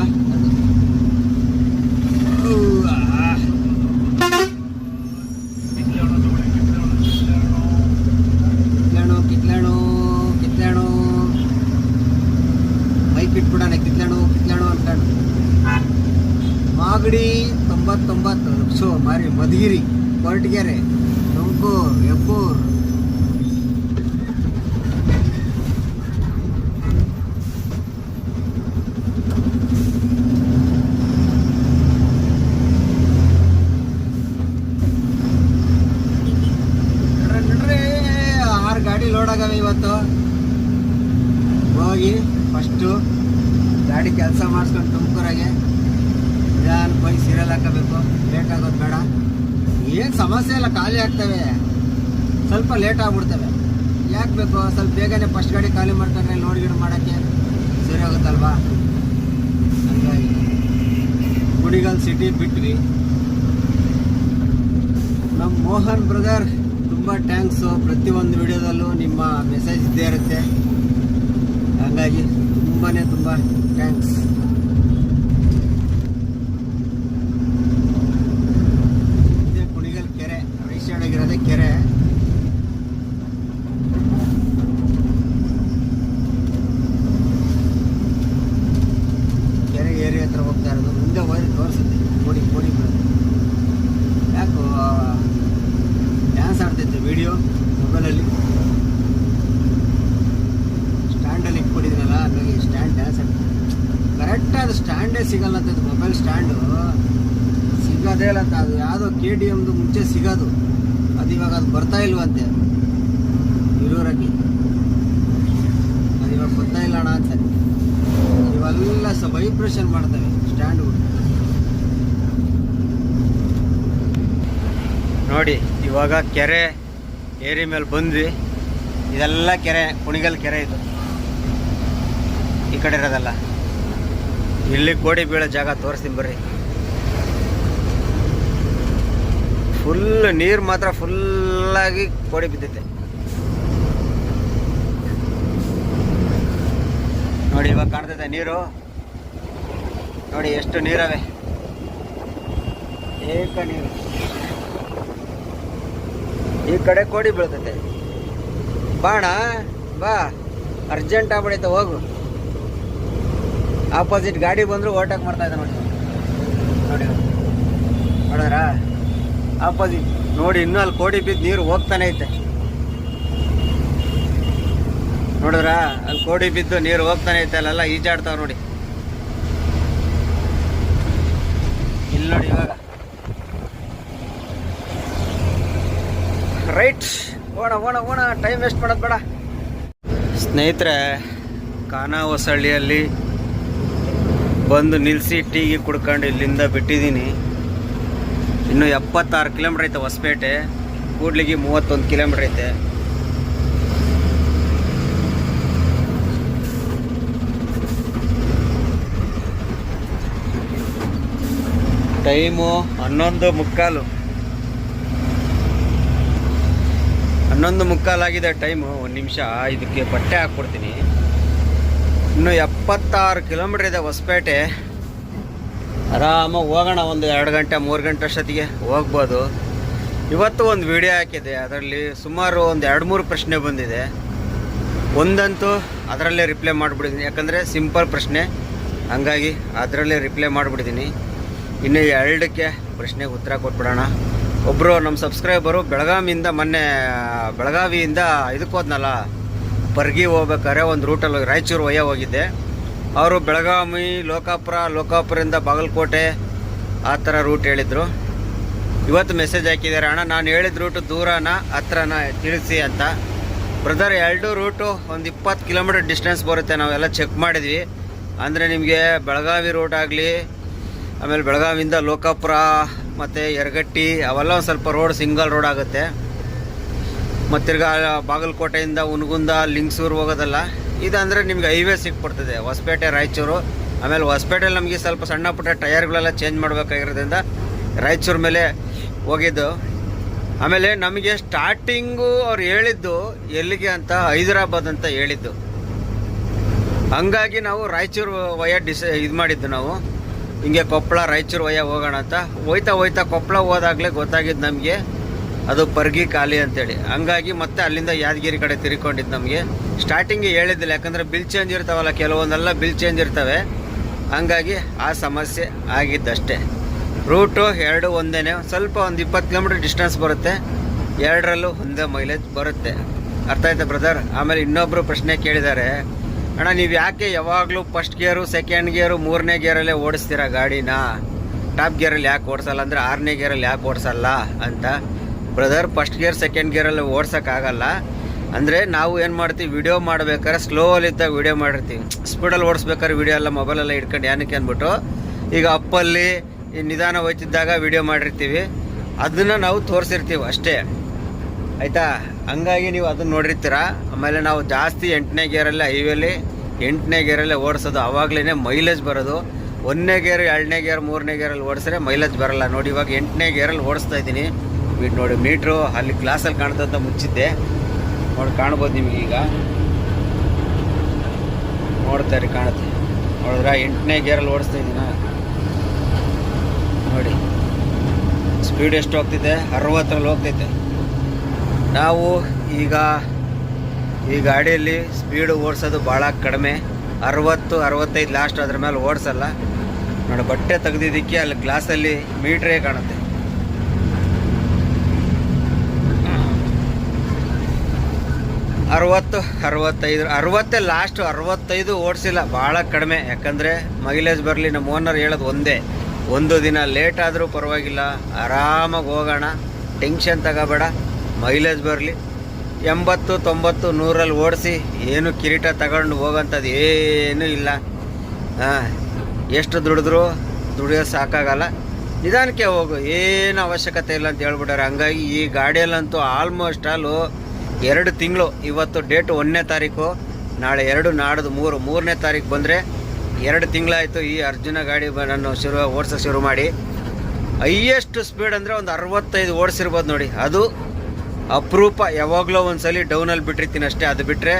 ಬೈಕ್ ಅನ್ಕೊಂಡು ಮಾಗಡಿ ತೊಂಬತ್ತೊಂಬತ್ತು. ಸೊ ಮಾರಿ ಮಧುಗಿರಿ ಕೊರಟಗೆರೆ ತುಮಕೂರು ಹೆಬ್ಬೂರು ನೋಡ್ರಿ ಆರು ಗಾಡಿ ಲೋಡ್ ಇವತ್ತು. ಹೋಗಿ ಫಸ್ಟು ಗಾಡಿ ಕೆಲಸ ಮಾಡಿಸ್ಕೊಂಡು ತುಮಕೂರಾಗೆ. ನಿಧಾನ ಹೋಗಿ ಸೀರಿಯಲ್ ಹಾಕಬೇಕು. ಲೇಟ್ ಬೇಡ. ಏನು ಸಮಸ್ಯೆ ಇಲ್ಲ, ಖಾಲಿ ಆಗ್ತವೆ. ಸ್ವಲ್ಪ ಲೇಟ್ ಆಗ್ಬಿಡ್ತವೆ. ಯಾಕೆ ಬೇಕು? ಸ್ವಲ್ಪ ಬೇಗನೆ ಫಸ್ಟ್ ಗಾಡಿ ಖಾಲಿ ಮಾಡ್ಕೊಂಡ್ರೆ ಲೋಡ್ ಗಿಡ ಮಾಡೋಕ್ಕೆ ಸರಿ ಹೋಗುತ್ತಲ್ವಾ ಹಂಗಾಗಿ ಗುಡಿಗಲ್ ಸಿಟಿ ಬಿಟ್ವಿ. ನಮ್ಮ ಮೋಹನ್ ಬ್ರದರ್ ತುಂಬ ಟ್ಯಾಂಕ್ಸು ಪ್ರತಿಯೊಂದು ವಿಡಿಯೋದಲ್ಲೂ ನಿಮ್ಮ ಮೆಸೇಜ್ ಇದ್ದೇ ಇರುತ್ತೆ. ಹಾಗಾಗಿ ತುಂಬಾ ತುಂಬ ಥ್ಯಾಂಕ್ಸ್ ಇದೇ ಕುಣಿಗಲ್ ಕೆರೆ ರೈಟ್ ಸೈಡ್ ಆಗಿರೋದೇ ಕೆರೆ ಕೆರೆ ಏರಿಯಾ ಹತ್ರ ಹೋಗ್ತಾ ಇರೋದು ಮುಂದೆ ಹೋಗಿ ತೋರಿಸುತ್ತೆ ನೋಡಿ ನೋಡಿ ಬರುತ್ತೆ ಯಾಕೋ ಡ್ಯಾನ್ಸ್ ಆಡ್ತಿದ್ದೆ ವಿಡಿಯೋ ಮೊಬೈಲಲ್ಲಿ ಸ್ಟ್ಯಾಂಡಲ್ಲಿ ಇಟ್ಕೊಂಡಿದ್ದೀನಲ್ಲ ಹಾಗಾಗಿ ಸ್ಟ್ಯಾಂಡ್ ಡ್ಯಾನ್ಸ್ ಆಡ್ತಿದ್ದೆ ಕರೆಕ್ಟಾದ ಸ್ಟ್ಯಾಂಡೇ ಸಿಗಲ್ಲ ಅಂತ ಮೊಬೈಲ್ ಸ್ಟ್ಯಾಂಡು ಸಿಗೋದೇ ಇಲ್ಲ ಅಂತ ಅದು ಯಾವುದೋ ಕೆ ಡಿ ಎಮ್ದು ಮುಂಚೆ ಸಿಗೋದು ಅದು ಇವಾಗ ಅದು ಬರ್ತಾ ಇಲ್ವಂತೆ ಇರೋರಕ್ಕೆ ಅದು ಇವಾಗ ಕಾಣುತ್ತೆ ಇವೆಲ್ಲ ಸ ವೈಬ್ರೇಷನ್ ಮಾಡ್ತವೆ ಸ್ಟ್ಯಾಂಡ್ ನೋಡಿ, ಇವಾಗ ಕೆರೆ ಏರಿ ಮೇಲೆ ಬಂದ್ವಿ. ಇದೆಲ್ಲ ಕೆರೆ, ಕುಣಿಗಲ್ ಕೆರೆ ಇದು. ಈ ಕಡೆ ಇರೋದಲ್ಲ. ಇಲ್ಲಿ ಕೋಡಿ ಬೀಳೋ ಜಾಗ ತೋರಿಸ್ತೀನಿ ಬರ್ರಿ. ಫುಲ್ ನೀರು ಮಾತ್ರ ಫುಲ್ಲಾಗಿ ಕೋಡಿ ಬಿದ್ದೈತೆ. ನೋಡಿ, ಇವಾಗ ಕಾಣ್ತೈತೆ ನೀರು. ನೋಡಿ, ಎಷ್ಟು ನೀರವೆ. ಏಕ ನೀರು. ಈ ಕಡೆ ಕೋಡಿ ಬೀಳ್ತೈತೆ. ಬಾಣ, ಬಾ ಅರ್ಜೆಂಟ್ ಆಗ್ಬಿಡೈತೆ ಹೋಗು. ಆಪೋಸಿಟ್ ಗಾಡಿ ಬಂದ್ರು ಓಟಾಕ್ ಮಾಡ್ತಾ ಇದ್ದ ನೋಡಿ. ನೋಡಿ ನೋಡಿದ್ರ? ಆಪೋಸಿಟ್ ನೋಡಿ, ಇನ್ನೂ ಅಲ್ಲಿ ಕೋಡಿ ಬಿದ್ದು ನೀರು ಹೋಗ್ತಾನೆ ಐತೆ. ನೋಡಿದ್ರ? ಅಲ್ಲಿ ಕೋಡಿ ಬಿದ್ದು ನೀರು ಹೋಗ್ತಾನೆ ಐತೆ, ಅಲ್ಲೆಲ್ಲ ಈಜಾಡ್ತಾವ ನೋಡಿ. ಇಲ್ಲಿ ನೋಡಿ ಇವಾಗ. ರೈಟ್. ಓಣ ಓಣ ಓಣ ಟೈಮ್ ವೇಸ್ಟ್ ಮಾಡೋದು ಬೇಡ. ಸ್ನೇಹಿತರೆ ಖಾನಾ ಹೊಸಳ್ಳಿಯಲ್ಲಿ ಬಂದು ನಿಲ್ಲಿಸಿ ಟೀಗೆ ಕುಡ್ಕೊಂಡು ಇಲ್ಲಿಂದ ಬಿಟ್ಟಿದ್ದೀನಿ. ಇನ್ನು ಎಪ್ಪತ್ತಾರು ಕಿಲೋಮೀಟ್ರ್ ಐತೆ ಹೊಸಪೇಟೆ. ಕೂಡ್ಲಿಗೆ ಮೂವತ್ತೊಂದು ಕಿಲೋಮೀಟ್ರ್ ಐತೆ. ಟೈಮು ಹನ್ನೊಂದು ಮುಕ್ಕಾಲು. ಹನ್ನೊಂದು ಮುಕ್ಕಾಲಾಗಿದೆ ಟೈಮು, ಒಂದು ನಿಮಿಷ, ಇದಕ್ಕೆ ಬಟ್ಟೆ ಹಾಕ್ಕೊಡ್ತೀನಿ ಇನ್ನು ಎಪ್ಪತ್ತಾರು ಕಿಲೋಮೀಟ್ರ್ ಇದೆ ಹೊಸಪೇಟೆ. ಆರಾಮಾಗಿ ಹೋಗೋಣ, ಒಂದು ಎರಡು ಗಂಟೆ, ಮೂರು ಗಂಟೆ ಅಷ್ಟೊತ್ತಿಗೆ ಹೋಗ್ಬೋದು. ಇವತ್ತು ಒಂದು ವಿಡಿಯೋ ಹಾಕಿದೆ ಅದರಲ್ಲಿ ಸುಮಾರು ಒಂದು ಎರಡು ಮೂರು ಪ್ರಶ್ನೆ ಬಂದಿದೆ. ಒಂದಂತೂ ಅದರಲ್ಲೇ ರಿಪ್ಲೈ ಮಾಡಿಬಿಡಿದ್ದೀನಿ ಯಾಕಂದರೆ ಸಿಂಪಲ್ ಪ್ರಶ್ನೆ. ಹಂಗಾಗಿ ಅದರಲ್ಲೇ ರಿಪ್ಲೈ ಮಾಡಿಬಿಡ್ತೀನಿ ಇನ್ನು ಎರಡಕ್ಕೆ ಪ್ರಶ್ನೆಗೆ ಉತ್ತರ ಕೊಟ್ಬಿಡೋಣ. ಒಬ್ಬರು ನಮ್ಮ ಸಬ್ಸ್ಕ್ರೈಬರು ಬೆಳಗಾವಿಯಿಂದ ಮೊನ್ನೆ, ಬೆಳಗಾವಿಯಿಂದ ಇದಕ್ಕೆ ಹೋದ್ನಲ್ಲ, ಬರ್ಗಿ ಹೋಗ್ಬೇಕಾದ್ರೆ ಒಂದು ರೂಟಲ್ಲಿ ರಾಯಚೂರು ಒಯ್ಯ ಹೋಗಿದ್ದೆ. ಅವರು ಬೆಳಗಾವಿ, ಲೋಕಾಪುರ, ಲೋಕಾಪುರದಿಂದ ಬಾಗಲಕೋಟೆ ಆ ಥರ ರೂಟ್ ಹೇಳಿದರು. ಇವತ್ತು ಮೆಸೇಜ್ ಹಾಕಿದ್ದಾರೆ, ಅಣ್ಣ, ನಾನು ಹೇಳಿದ ರೂಟು ದೂರನ ಹತ್ರನ ತಿಳಿಸಿ ಅಂತ. ಬ್ರದರ್ ಎರಡು ರೂಟು ಒಂದು ಇಪ್ಪತ್ತು ಕಿಲೋಮೀಟರ್ ಡಿಸ್ಟೆನ್ಸ್ ಬರುತ್ತೆ, ನಾವೆಲ್ಲ ಚೆಕ್ ಮಾಡಿದ್ವಿ. ಅಂದರೆ ನಿಮಗೆ ಬೆಳಗಾವಿ ರೂಟ್ ಆಗಲಿ, ಆಮೇಲೆ ಬೆಳಗಾವಿಯಿಂದ ಲೋಕಾಪುರ ಮತ್ತು ಯರಗಟ್ಟಿ, ಅವೆಲ್ಲ ಒಂದು ಸ್ವಲ್ಪ ರೋಡ್ ಸಿಂಗಲ್ ರೋಡ್ ಆಗುತ್ತೆ. ಮತ್ತು ತಿರ್ಗಾ ಬಾಗಲಕೋಟೆಯಿಂದ ಉನಗುಂದ ಲಿಂಗ್ಸೂರು ಹೋಗೋದಲ್ಲ. ಇದಂದರೆ ನಿಮ್ಗೆ ಹೈವೇ ಸಿಕ್ಬಿಡ್ತದೆ, ಹೊಸಪೇಟೆ, ರಾಯಚೂರು. ಆಮೇಲೆ ಹೊಸಪೇಟೆಯಲ್ಲಿ ನಮಗೆ ಸ್ವಲ್ಪ ಸಣ್ಣ ಪುಟ್ಟ ಟಯರ್ಗಳೆಲ್ಲ ಚೇಂಜ್ ಮಾಡಬೇಕಾಗಿರೋದ್ರಿಂದ ರಾಯಚೂರು ಮೇಲೆ ಹೋಗಿದ್ದು. ಆಮೇಲೆ ನಮಗೆ ಸ್ಟಾರ್ಟಿಂಗು ಅವ್ರು ಹೇಳಿದ್ದು, ಎಲ್ಲಿಗೆ ಅಂತ ಹೈದರಾಬಾದ್ ಅಂತ ಹೇಳಿದ್ದು. ಹಂಗಾಗಿ ನಾವು ರಾಯಚೂರು ವಯ ಡಿಸ ಇದು ಮಾಡಿದ್ದು ನಾವು. ಹಿಂಗೆ ಕೊಪ್ಪಳ ರಾಯಚೂರು ವಯ ಹೋಗೋಣ ಅಂತ. ಹೋಯ್ತಾ ಹೋಯ್ತಾ ಕೊಪ್ಪಳ ಹೋದಾಗಲೇ ಗೊತ್ತಾಗಿದ್ದು ನಮಗೆ, ಅದು ಪರ್ಗಿ ಖಾಲಿ ಅಂತೇಳಿ. ಹಂಗಾಗಿ ಮತ್ತೆ ಅಲ್ಲಿಂದ ಯಾದಗಿರಿ ಕಡೆ ತಿರ್ಕೊಂಡಿದ್ದು ನಮಗೆ. ಸ್ಟಾರ್ಟಿಂಗ್ ಹೇಳಿದ್ದಿಲ್ಲ, ಯಾಕಂದರೆ ಬಿಲ್ ಚೇಂಜ್ ಇರ್ತಾವಲ್ಲ, ಕೆಲವೊಂದೆಲ್ಲ ಬಿಲ್ ಚೇಂಜ್ ಇರ್ತವೆ. ಹಂಗಾಗಿ ಆ ಸಮಸ್ಯೆ ಆಗಿದ್ದಷ್ಟೇ. ರೂಟು ಎರಡು ಒಂದೇ ಸ್ವಲ್ಪ ಒಂದು ಇಪ್ಪತ್ತು ಕಿಲೋಮೀಟ್ರ್ ಡಿಸ್ಟೆನ್ಸ್ ಬರುತ್ತೆ. ಎರಡರಲ್ಲೂ ಒಂದೇ ಮೈಲೇಜ್ ಬರುತ್ತೆ. ಅರ್ಥ ಆಯ್ತಾ ಬ್ರದರ್ ಆಮೇಲೆ ಇನ್ನೊಬ್ಬರು ಪ್ರಶ್ನೆ ಕೇಳಿದ್ದಾರೆ ಅಣ್ಣ, ನೀವು ಯಾಕೆ ಯಾವಾಗಲೂ ಫಸ್ಟ್ ಗೇರು ಸೆಕೆಂಡ್ ಗೇರು ಮೂರನೇ ಗೇರಲ್ಲೇ ಓಡಿಸ್ತೀರಾ ಗಾಡಿನ? ಟಾಪ್ ಗೇರಲ್ಲಿ ಯಾಕೆ ಓಡಿಸಲ್ಲ ಅಂದರೆ ಆರನೇ ಗೇರಲ್ಲಿ ಯಾಕೆ ಓಡಿಸಲ್ಲ ಅಂತ. ಬ್ರದರ್ ಫಸ್ಟ್ ಗೇರ್ ಸೆಕೆಂಡ್ ಗೇರಲ್ಲಿ ಓಡ್ಸೋಕ್ಕಾಗಲ್ಲ ಅಂದರೆ ನಾವು ಏನು ಮಾಡ್ತೀವಿ ವಿಡಿಯೋ ಮಾಡ್ಬೇಕಾದ್ರೆ ಸ್ಲೋಲಿದ್ದಾಗ ವಿಡಿಯೋ ಮಾಡಿರ್ತೀವಿ. ಸ್ಪೀಡಲ್ಲಿ ಓಡಿಸ್ಬೇಕಾದ್ರೆ ವಿಡಿಯೋ ಎಲ್ಲ ಮೊಬೈಲೆಲ್ಲ ಇಟ್ಕೊಂಡು ಏನಕ್ಕೆ ಅಂದ್ಬಿಟ್ಟು, ಈಗ ಅಪ್ಪಲ್ಲಿ ನಿಧಾನ ಹೋಯ್ತಿದ್ದಾಗ ವಿಡಿಯೋ ಮಾಡಿರ್ತೀವಿ. ಅದನ್ನು ನಾವು ತೋರಿಸಿರ್ತೀವಿ ಅಷ್ಟೇ. ಆಯಿತಾ? ಹಂಗಾಗಿ ನೀವು ಅದನ್ನ ನೋಡಿರ್ತೀರ? ಆಮೇಲೆ ನಾವು ಜಾಸ್ತಿ ಎಂಟನೇ ಗೇರಲ್ಲೇ, ಹೈವೇಲಿ ಎಂಟನೇ ಗೇರಲ್ಲೇ ಓಡಿಸೋದು. ಆವಾಗಲೇ ಮೈಲೇಜ್ ಬರೋದು. ಒಂದನೇ ಗೇರ್, ಎರಡನೇ ಗೇರ್, ಮೂರನೇ ಗೇರಲ್ಲಿ ಓಡಿಸಿದ್ರೆ ಮೈಲೇಜ್ ಬರಲ್ಲ. ನೋಡಿ, ಇವಾಗ ಎಂಟನೇ ಗೇರಲ್ಲಿ ಓಡಿಸ್ತಾ ಇದ್ದೀನಿ. ಬಿಟ್ಟು ನೋಡಿ, ಮೀಟ್ರು ಅಲ್ಲಿ ಗ್ಲಾಸಲ್ಲಿ ಕಾಣ್ತಂತ ಮುಚ್ಚಿದ್ದೆ. ನೋಡಿ, ಕಾಣ್ಬೋದು ನಿಮಗೆ ಈಗ. ನೋಡ್ತಾ ಇರಿ, ಕಾಣುತ್ತೆ. ನೋಡಿದ್ರೆ ಎಂಟನೇ ಗೇರಲ್ಲಿ ಓಡಿಸ್ತಾ ಇದ್ದೀನ? ನೋಡಿ. ಸ್ಪೀಡ್ ಎಷ್ಟು ಹೋಗ್ತಿದೆ? ಅರವತ್ತರಲ್ಲಿ ಹೋಗ್ತೈತೆ. ನಾವು ಈಗ ಈ ಗಾಡಿಯಲ್ಲಿ ಸ್ಪೀಡ್ ಓಡಿಸೋದು ಭಾಳ ಕಡಿಮೆ. ಅರವತ್ತು, ಅರವತ್ತೈದು ಲಾಸ್ಟ್ ಅದ್ರ ಮೇಲೆ ಓಡಿಸಲ್ಲ. ನೋಡಿ, ಬಟ್ಟೆ ತೆಗೆದಿದ್ದಕ್ಕೆ ಅಲ್ಲಿ ಗ್ಲಾಸಲ್ಲಿ ಮೀಟ್ರೇ ಕಾಣುತ್ತೆ. ಅರವತ್ತು, ಅರವತ್ತೈದು, ಅರವತ್ತೇ ಲಾಸ್ಟ್ ಅರವತ್ತೈದು ಓಡಿಸಿಲ್ಲ. ಭಾಳ ಕಡಿಮೆ. ಯಾಕಂದರೆ ಮೈಲೇಜ್ ಬರಲಿ, ನಮ್ಮ ಓನರ್ ಹೇಳೋದು ಒಂದೇ. ಒಂದು ದಿನ ಲೇಟ್ ಆದರೂ ಪರವಾಗಿಲ್ಲ. ಆರಾಮಾಗಿ ಹೋಗೋಣ. ಟೆನ್ಷನ್ ತಗೋಬೇಡ. ಮೈಲೇಜ್ ಬರಲಿ. ಎಂಬತ್ತು, ತೊಂಬತ್ತು ನೂರಲ್ಲಿ ಓಡಿಸಿ ಏನು ಕಿರೀಟ ತಗೊಂಡು ಹೋಗೋಂಥದ್ದು ಏನೂ ಇಲ್ಲ. ಹಾಂ, ಎಷ್ಟು ದುಡಿದ್ರು ದುಡಿಯೋ ಸಾಕಾಗಲ್ಲ. ನಿಧಾನಕ್ಕೆ ಹೋಗು, ಏನು ಅವಶ್ಯಕತೆ ಇಲ್ಲ ಅಂತ ಹೇಳ್ಬಿಟ್ಟಾರೆ. ಹಂಗಾಗಿ ಈ ಗಾಡಿಯಲ್ಲಂತೂ ಆಲ್ಮೋಸ್ಟ್ ಆಲು ಎರಡು ತಿಂಗಳು, ಇವತ್ತು ಡೇಟ್ ಒಂದನೇ ತಾರೀಕು, ನಾಳೆ ಎರಡು, ನಾಡ್ದು ಮೂರು, ಮೂರನೇ ತಾರೀಕು ಬಂದರೆ ಎರಡು ತಿಂಗಳಾಯಿತು ಈ ಅರ್ಜುನ ಗಾಡಿ ನಾನು ಶುರು, ಓಡಿಸೋಕೆ ಶುರು ಮಾಡಿ. ಹೈಯೆಸ್ಟ್ ಸ್ಪೀಡ್ ಅಂದರೆ ಒಂದು ಅರವತ್ತೈದು ಓಡಿಸಿರ್ಬೋದು ನೋಡಿ. ಅದು ಅಪರೂಪ ಯಾವಾಗಲೂ ಸಲ ಡೌನಲ್ಲಿ ಬಿಟ್ಟಿರ್ತೀನಿ ಅಷ್ಟೇ. ಅದು ಬಿಟ್ಟರೆ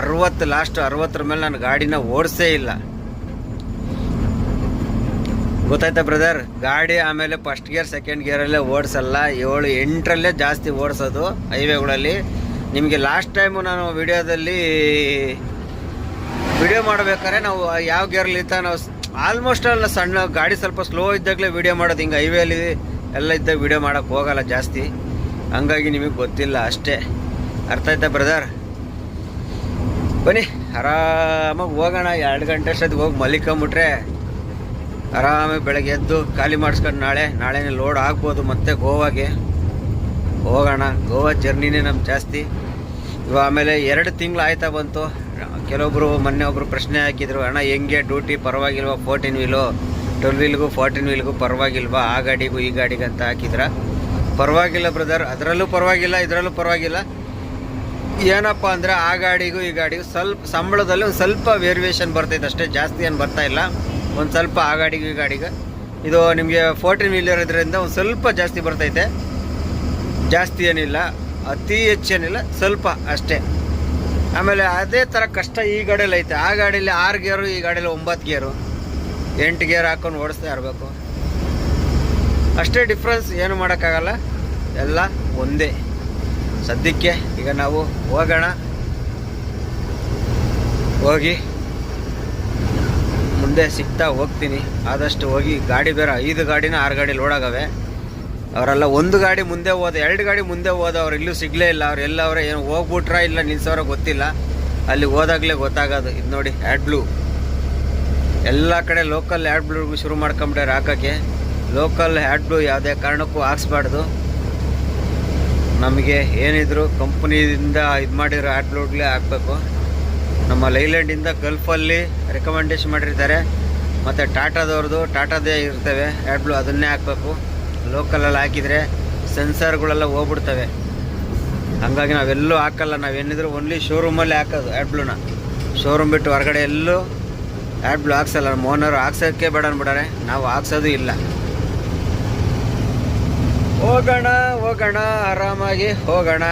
ಅರವತ್ತು ಲಾಸ್ಟ್ ಅರವತ್ತರ ಮೇಲೆ ನಾನು ಗಾಡಿನ ಓಡಿಸೇ ಇಲ್ಲ. ಗೊತ್ತಾಯ್ತಾ ಬ್ರದರ್ ಗಾಡಿ ಆಮೇಲೆ ಫಸ್ಟ್ ಗೇರ್ ಸೆಕೆಂಡ್ ಗಿಯರಲ್ಲೇ ಓಡಿಸಲ್ಲ. ಏಳು, ಎಂಟರಲ್ಲೇ ಜಾಸ್ತಿ ಓಡಿಸೋದು ಹೈವೇಗಳಲ್ಲಿ. ನಿಮಗೆ ಲಾಸ್ಟ್ ಟೈಮು ನಾನು ವಿಡಿಯೋದಲ್ಲಿ ವಿಡಿಯೋ ಮಾಡಬೇಕಾದ್ರೆ ನಾವು ಯಾವ ಗೇರಲ್ಲಿ ಇತ್ತ ನಾವು ಆಲ್ಮೋಸ್ಟ್ ಅಲ್ಲ ಸಣ್ಣ ಗಾಡಿ ಸ್ವಲ್ಪ ಸ್ಲೋ ಇದ್ದಾಗಲೇ ವಿಡಿಯೋ ಮಾಡೋದು. ಹಿಂಗೆ ಹೈವೇಲಿ ಎಲ್ಲ ಇದ್ದಾಗ ವಿಡಿಯೋ ಮಾಡೋಕ್ಕೆ ಹೋಗಲ್ಲ ಜಾಸ್ತಿ. ಹಂಗಾಗಿ ನಿಮಗೆ ಗೊತ್ತಿಲ್ಲ ಅಷ್ಟೇ. ಅರ್ಥ ಆಯ್ತಾ ಬ್ರದರ್ ಬನ್ನಿ, ಆರಾಮಾಗಿ ಹೋಗೋಣ. ಎರಡು ಗಂಟೆ ಅಷ್ಟೊತ್ತಿಗೆ ಹೋಗಿ ಮಲಿಕೊಂಬಿಟ್ರೆ ಆರಾಮಾಗಿ ಬೆಳಗ್ಗೆ ಎದ್ದು ಖಾಲಿ ಮಾಡಿಸ್ಕೊಂಡು ನಾಳೆ, ನಾಳೆನೇ ಲೋಡ್ ಆಗ್ಬೋದು ಮತ್ತೆ ಗೋವಾಗೆ. ಹೋಗೋಣ, ಗೋವಾ ಜರ್ನಿನೇ ನಮ್ಮ ಜಾಸ್ತಿ. ಇವಾಗ ಆಮೇಲೆ ಎರಡು ತಿಂಗಳು ಆಯ್ತಾ ಬಂತು. ಕೆಲವೊಬ್ಬರು ಮೊನ್ನೆ ಒಬ್ಬರು ಪ್ರಶ್ನೆ ಹಾಕಿದ್ರು, ಅಣ್ಣ, ಹೆಂಗೆ? ಡ್ಯೂಟಿ ಪರವಾಗಿಲ್ವಾ? ಫೋರ್ಟೀನ್ ವೀಲು ಟ್ವೆಲ್ ವೀಲ್ಗೂ ಫೋರ್ಟೀನ್ ವೀಲ್ಗೂ ಪರವಾಗಿಲ್ವಾ? ಆ ಗಾಡಿಗೂ, ಈ ಗಾಡಿಗೆ? ಅಂತ ಹಾಕಿದ್ರ. ಪರವಾಗಿಲ್ಲ ಬ್ರದರ್ ಅದರಲ್ಲೂ ಪರವಾಗಿಲ್ಲ, ಇದರಲ್ಲೂ ಪರವಾಗಿಲ್ಲ. ಏನಪ್ಪ ಅಂದರೆ ಆ ಗಾಡಿಗೂ ಈ ಗಾಡಿಗೂ ಸ್ವಲ್ಪ ಸಂಬಳದಲ್ಲಿ ಒಂದು ಸ್ವಲ್ಪ ವೇರಿಯೇಷನ್ ಬರ್ತೈತೆ ಅಷ್ಟೇ, ಜಾಸ್ತಿ ಏನು ಬರ್ತಾ ಇಲ್ಲ. ಒಂದು ಸ್ವಲ್ಪ ಆ ಗಾಡಿಗೂ ಈ ಗಾಡಿಗೆ. ಇದು ನಿಮಗೆ ಫೋರ್ಟೀನ್ ವೀಲರ್ ಇದರಿಂದ ಒಂದು ಸ್ವಲ್ಪ ಜಾಸ್ತಿ ಬರ್ತೈತೆ. ಜಾಸ್ತಿ ಏನಿಲ್ಲ, ಅತಿ ಹೆಚ್ಚೇನಿಲ್ಲ ಸ್ವಲ್ಪ ಅಷ್ಟೇ. ಆಮೇಲೆ ಅದೇ ಥರ ಕಷ್ಟ ಈ ಗಾಡಿಯಲ್ಲಿ ಐತೆ. ಆ ಗಾಡೀಲಿ ಆರು ಗೇರು, ಈ ಗಾಡೀಲಿ ಒಂಬತ್ತು ಗೇರು. ಎಂಟು ಗೇರ್ ಹಾಕೊಂಡು ಓಡಿಸ್ತಾ ಇರಬೇಕು. ಅಷ್ಟೇ ಡಿಫ್ರೆನ್ಸ್ ಏನು ಮಾಡೋಕ್ಕಾಗಲ್ಲ. ಎಲ್ಲ ಒಂದೇ. ಸದ್ಯಕ್ಕೆ ಈಗ ನಾವು ಹೋಗೋಣ. ಹೋಗಿ ಮುಂದೆ ಸಿಗ್ತಾ ಹೋಗ್ತೀನಿ. ಆದಷ್ಟು ಹೋಗಿ ಗಾಡಿ ಬೇರೆ ಐದು ಗಾಡಿನ ಆರು ಗಾಡಿ ಲೋಡ್ ಆಗವೆ ಅವರೆಲ್ಲ ಒಂದು ಗಾಡಿ ಮುಂದೆ ಹೋದ, ಎರಡು ಗಾಡಿ ಮುಂದೆ ಹೋದ, ಅವ್ರು ಇಲ್ಲೂ ಸಿಗಲೇ ಇಲ್ಲ. ಅವ್ರು ಎಲ್ಲವರ ಏನು ಹೋಗ್ಬಿಟ್ರ ಇಲ್ಲ ನಿಲ್ಸೋರ ಗೊತ್ತಿಲ್ಲ. ಅಲ್ಲಿ ಹೋದಾಗಲೇ ಗೊತ್ತಾಗೋದು. ಇದು ನೋಡಿ ಆ್ಯಡ್ ಬ್ಲೂ ಎಲ್ಲ ಕಡೆ ಲೋಕಲ್ ಆ್ಯಡ್ ಬ್ಲೂ ಶುರು ಮಾಡ್ಕೊಂಬಿಟ್ಟಾರೆ ಹಾಕೋಕ್ಕೆ. ಲೋಕಲ್ ಹ್ಯಾಡ್ಲು ಯಾವುದೇ ಕಾರಣಕ್ಕೂ ಹಾಕ್ಸ್ಬಾರ್ದು. ನಮಗೆ ಏನಿದ್ರು ಕಂಪ್ನಿಯಿಂದ ಇದು ಮಾಡಿರೋ ಆ್ಯಡ್ ಬ್ಲೂಗ್ಲೇ ಹಾಕಬೇಕು. ನಮ್ಮ ಲೈಲ್ಯಾಂಡಿಂದ ಗಲ್ಫಲ್ಲಿ ರೆಕಮೆಂಡೇಶನ್ ಮಾಡಿರ್ತಾರೆ. ಮತ್ತು ಟಾಟಾದವ್ರದ್ದು ಟಾಟಾದೇ ಇರ್ತವೆ. ಹ್ಯಾಡ್ಲು ಅದನ್ನೇ ಹಾಕಬೇಕು. ಲೋಕಲಲ್ಲಿ ಹಾಕಿದರೆ ಸೆನ್ಸರ್ಗಳೆಲ್ಲ ಹೋಗ್ಬಿಡ್ತವೆ. ಹಾಗಾಗಿ ನಾವೆಲ್ಲೂ ಹಾಕಲ್ಲ. ನಾವೇನಿದ್ರು ಓನ್ಲಿ ಶೋರೂಮಲ್ಲಿ ಹಾಕೋದು ಹ್ಯಾಡ್ಲೂನ ಶೋರೂಮ್ ಬಿಟ್ಟು ಹೊರಗಡೆ ಎಲ್ಲೂ ಹ್ಯಾಡ್ಲು ಹಾಕ್ಸಲ್ಲ. ನಮ್ಮ ಓನರು ಹಾಕ್ಸೋಕ್ಕೆ ಬೇಡ ಅನ್ಬಿಡಾರೆ ನಾವು ಹಾಕ್ಸೋದು ಇಲ್ಲ. ಹೋಗೋಣ ಹೋಗೋಣ ಆರಾಮಾಗಿ ಹೋಗೋಣ.